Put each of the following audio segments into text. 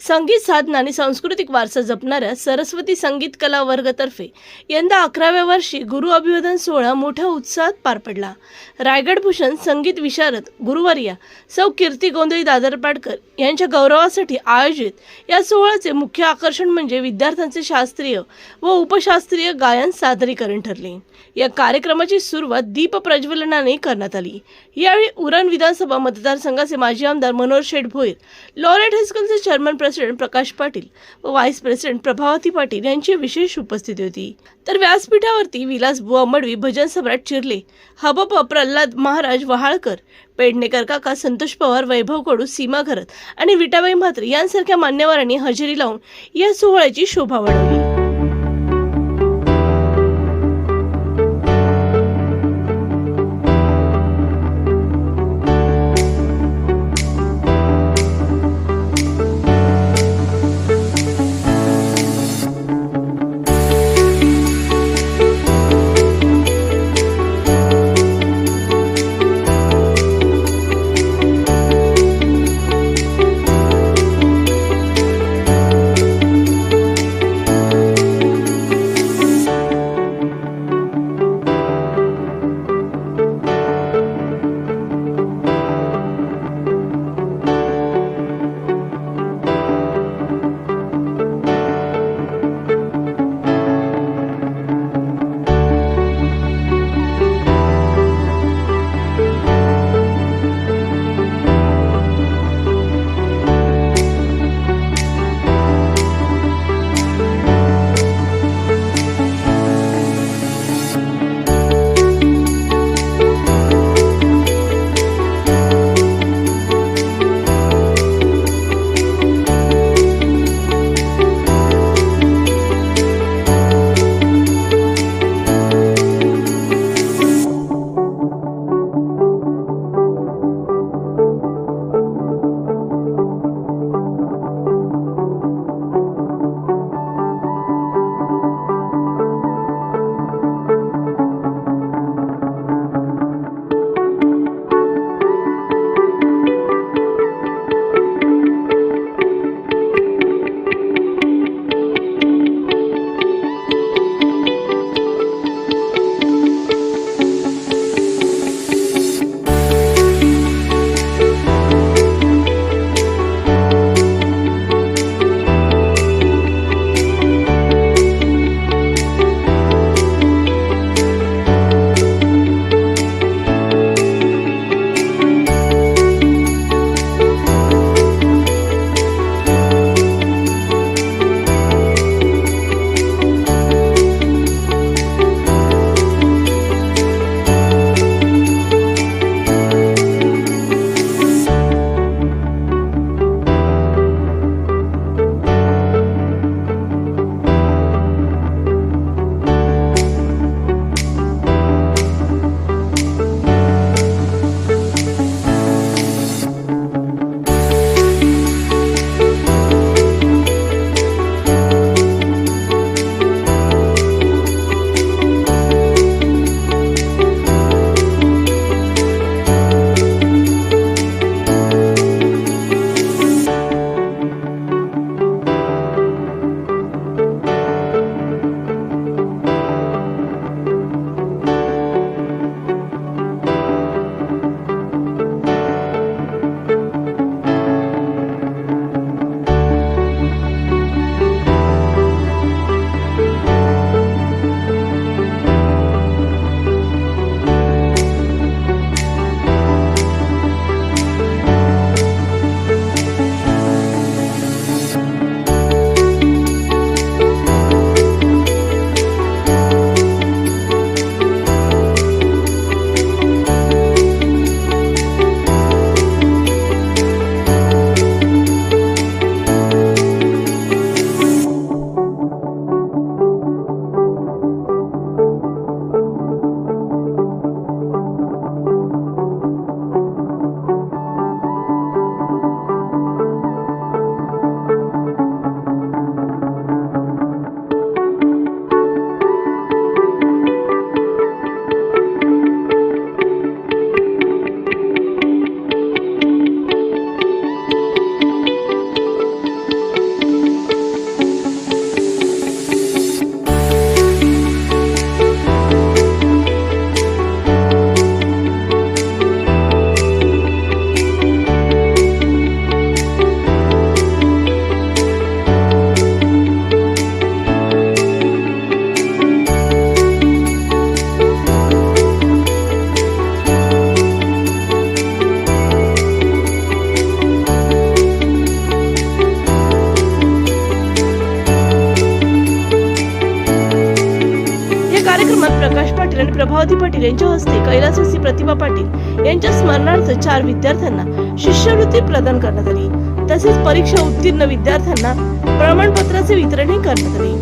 संगीत साधना आणि सांस्कृतिक वारसा जपणाऱ्या सरस्वती संगीत कला वर्गतर्फे यंदा अकराव्या वर्षी गुरु अभिवादन सोहळा मोठ्या उत्साहात पार पडला. रायगड भूषण संगीत विशारद गुरुवर्या सौ कीर्ती गोंधळी दादर पाडकर यांच्या गौरवासाठी आयोजित या सोहळ्याचे मुख्य आकर्षण म्हणजे विद्यार्थ्यांचे शास्त्रीय व उपशास्त्रीय गायन सादरीकरण ठरले. या कार्यक्रमाची सुरुवात दीप प्रज्वलनाने करण्यात आली. यावेळी उरण विधानसभा मतदारसंघाचे माजी आमदार मनोहर शेठ भोईर लॉरेट हायस्कूलचे चेअरमन प्रेसिडेंट प्रकाश पाटील व व्हाईस प्रेसिडेंट प्रभावती पाटील यांची विशेष उपस्थिती होती. तर व्यासपीठावरती विलास बुवा मडवी भजन सम्राट चिरले हबप प्रल्हाद महाराज वहाळकर पेडणेकर काका संतोष पवार वैभव कडू सीमा घरत आणि विटाबाई म्हात्रे यांसारख्या मान्यवरांनी हजेरी लावून या सोहळ्याची शोभा वाढवली. पाटील यांच्या हस्ते कैलासवासी प्रतिभा पाटील यांच्या स्मरणार्थ चार विद्यार्थ्यांना शिष्यवृत्ती प्रदान करण्यात आली. तसेच परीक्षा उत्तीर्ण विद्यार्थ्यांना प्रमाणपत्राचे वितरणही करण्यात आले.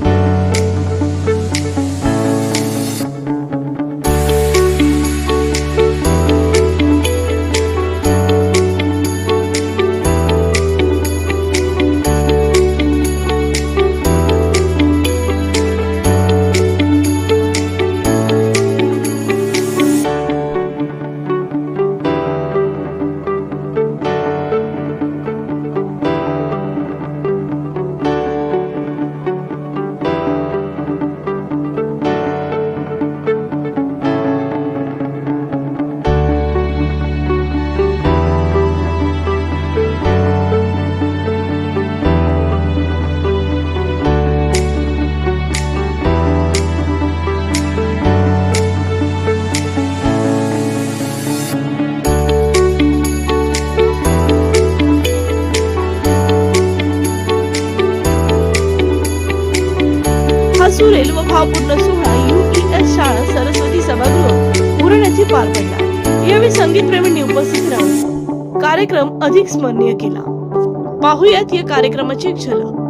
भावपूर्ण सोहळा युपीएस शाळा सरस्वती सभागृह उरण पार पडला यावेळी संगीत प्रेमींनी उपस्थित राहून कार्यक्रम अधिक स्मरणीय केला. पाहुयात या कार्यक्रमाची झलक.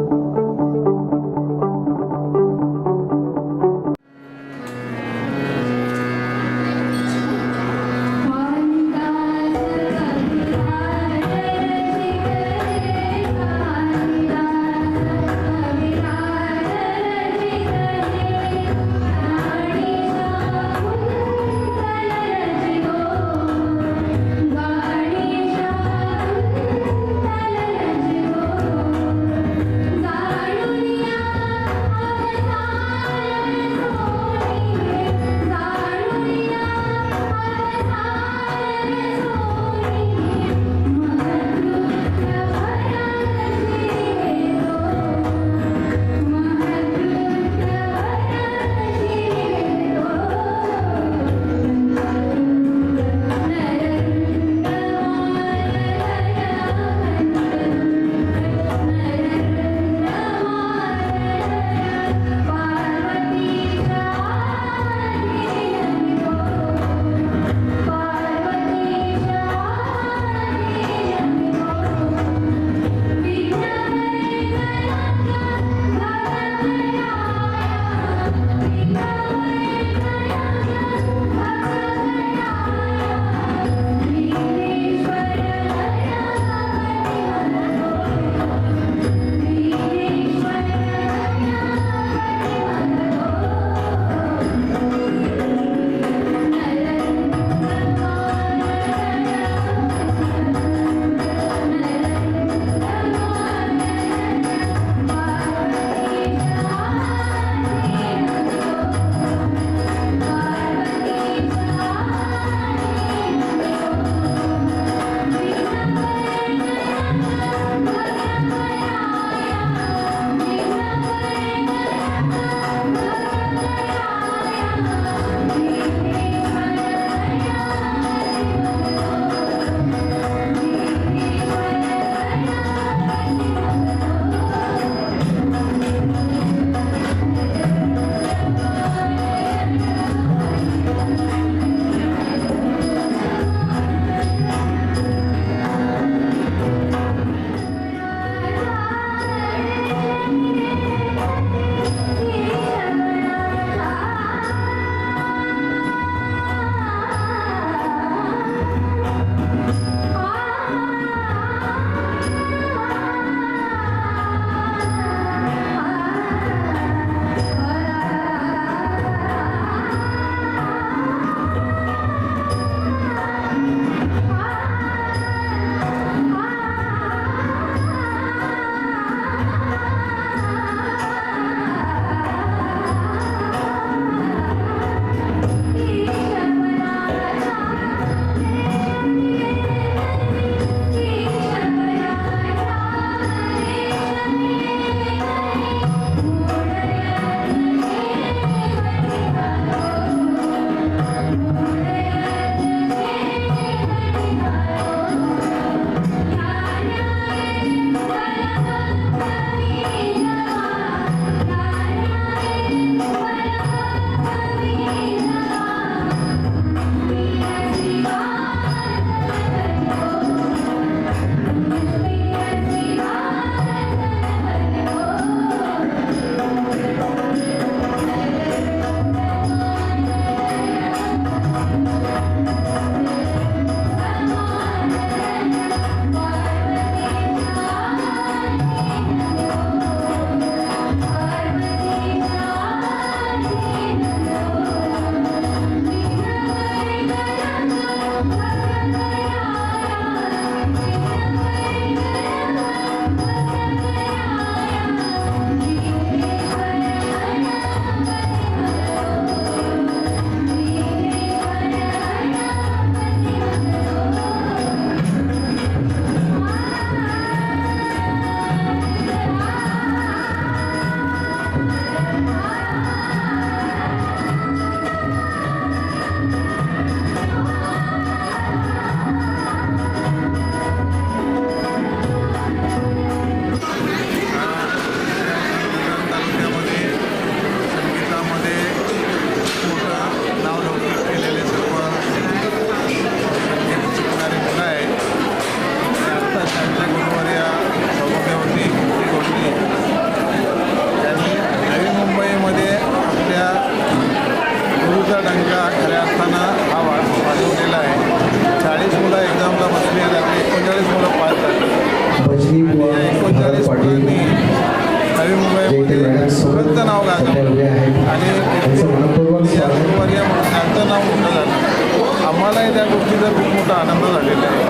आणि त्यांचं म्हणून त्यांचं नाव मोठं झालं. आम्हालाही त्या गोष्टीचा खूप मोठा आनंद झालेला आहे.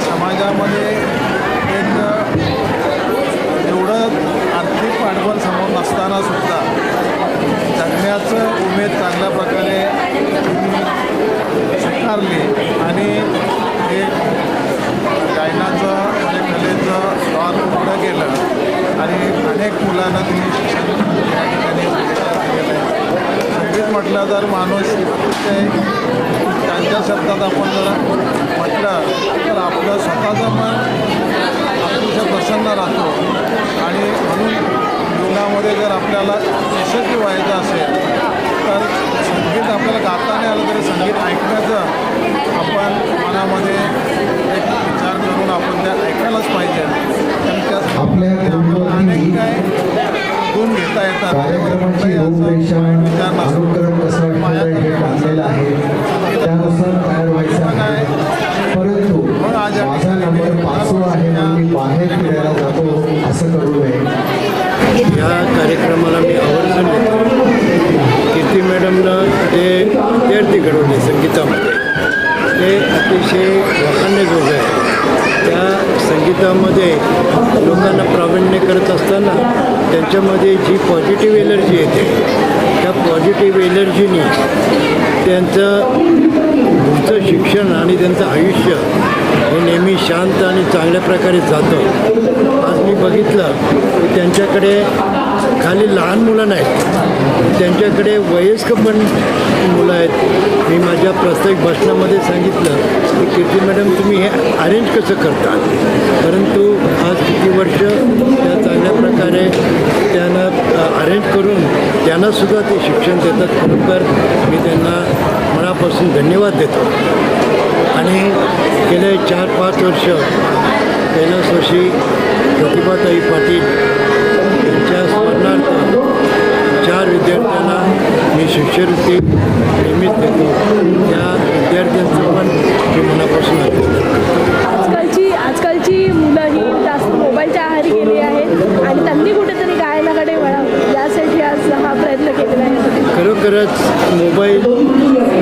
समाजामध्ये एक एवढं आर्थिक पाठबळ समोर नसताना सुद्धा जगण्याचं उमेद चांगल्या प्रकारे स्वीकारली आणि एक गायनाचं म्हणजे कलेचं स्टॉल पुढं केलं आणि अनेक मुलांना तुम्ही शिक्षण या ठिकाणी केलं आहे तर माणूस अतिशय त्यांच्या शब्दात आपण जर म्हटलं तर आपलं स्वतःचं मन अतिशय प्रसन्न राहतो. आणि म्हणून जीवनामध्ये जर आपल्याला यशस्वी व्हायचं असेल तर संगीत आपल्याला गाता नाही आलं तरी संगीत ऐकण्याचं आपण मनामध्ये एक विचार करून आपण ते ऐकायलाच पाहिजे. कारण त्या आपल्या काय घेता येतात. कार्यक्रमाची असं रूपरेषा विचार नसतो. अनुक्रम कसं ठेवायचं हे काढलेलं आहे. त्यानुसार तयार व्हायचं आहे. परंतु माझा नंबर पाचवा आहे मी बाहेर फिरायला जातो असं करू नये. या कार्यक्रमाला मी आवर्जून कीर्ती मॅडमनं ते विद्यार्थी घडवले संगीतामध्ये. ते अतिशय त्या लोकांना प्रावीण्य करत असताना त्यांच्यामध्ये जी पॉझिटिव्ह एनर्जी येते त्या पॉझिटिव्ह एनर्जीनी त्यांचं पुढचं शिक्षण आणि त्यांचं आयुष्य हे नेहमी शांत आणि चांगल्या प्रकारे जातं. आज मी बघितलं की त्यांच्याकडे खाली लहान मुलं नाहीत. त्यांच्याकडे वयस्क पण मुलं आहेत. मी माझ्या प्रस्ताविक भाषणामध्ये सांगितलं की कीर्ती मॅडम तुम्ही हे अरेंज कसं करता? परंतु आज किती वर्ष त्या चांगल्या प्रकारे त्यांना अरेंज करून त्यांनासुद्धा ते शिक्षण देतात. खरोखर मी त्यांना मनापासून धन्यवाद देतो. आणि गेले चार पाच वर्ष कैलासवासी प्रतिभाताई पाटील यांच्या विद्यार्थ्यांना मी शिष्यवृत्ती नेहमीच देतो. त्या विद्यार्थ्यांचं पण मी मनापासून आजकालची आजकालची मुलं ही खरोखरच मोबाईल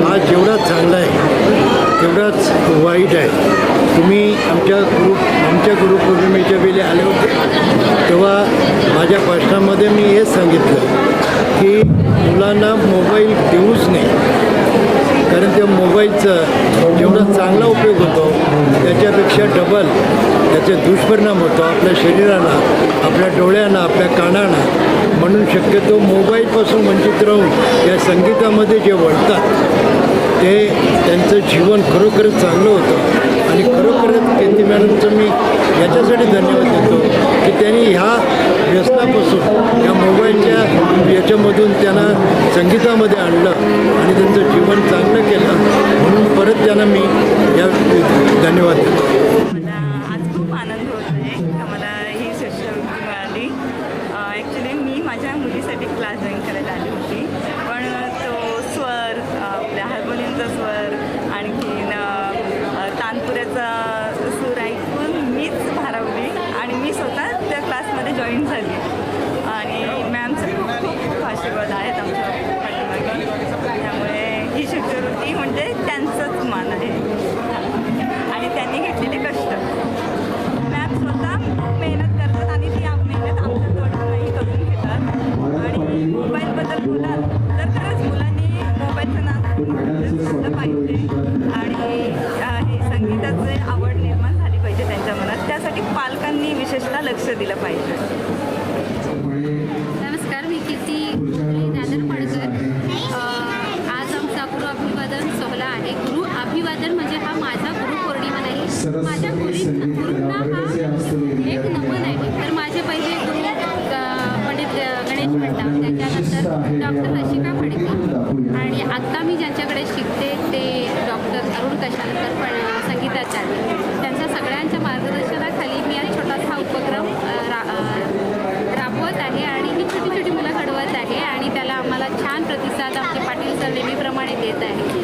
हा जेवढा चांगला आहे तेवढाच वाईट आहे. तुम्ही आमच्या ग्रुप आमच्या गुरुपौर्णिमेच्या वेळी आले होते. तेव्हा माझ्या भाषणामध्ये मी हेच सांगितलं की मुलांना मोबाईल देऊच नाही कारण त्या मोबाईलचा जेवढा चांगला उपयोग होतो. त्याच्यापेक्षा डबल त्याचे दुष्परिणाम होतो आपल्या शरीराला आपल्या डोळ्यांना आपल्या कानांना. म्हणून शक्यतो मोबाईलपासून वंचित राहून या संगीतामध्ये जे वळतात ते त्यांचं जीवन खरोखरच चांगलं होतं. आणि खरोखरच कीर्ती मॅडमचं मी याच्यासाठी धन्यवाद देतो की त्यांनी ह्या व्यसनापासून या मोबाईलच्या याच्यामधून त्यांना संगीतामध्ये आणलं आणि त्यांचं जीवन चांगलं केलं म्हणून परत त्यांना मी या धन्यवाद देतो. माझा गुरु पौर्णिमा नाही माझ्या गुरी गुरूंना हा एक नमन आहे. तर माझे पहिले गुरु पंडित गणेश मंडा त्याच्यानंतर डॉक्टर रशिका फडके आणि आत्ता मी ज्यांच्याकडे शिकते ते डॉक्टर अरुण कशालकर पण संगीताचार्य. त्यांच्या सगळ्यांच्या मार्गदर्शनाखाली मी आज छोटासा उपक्रम रा राबवत आहे आणि मी छोटी छोटी मुलं घडवत आहे आणि त्याला आम्हाला छान प्रतिसाद आमचे पाटील सर नेहमीप्रमाणे देत आहे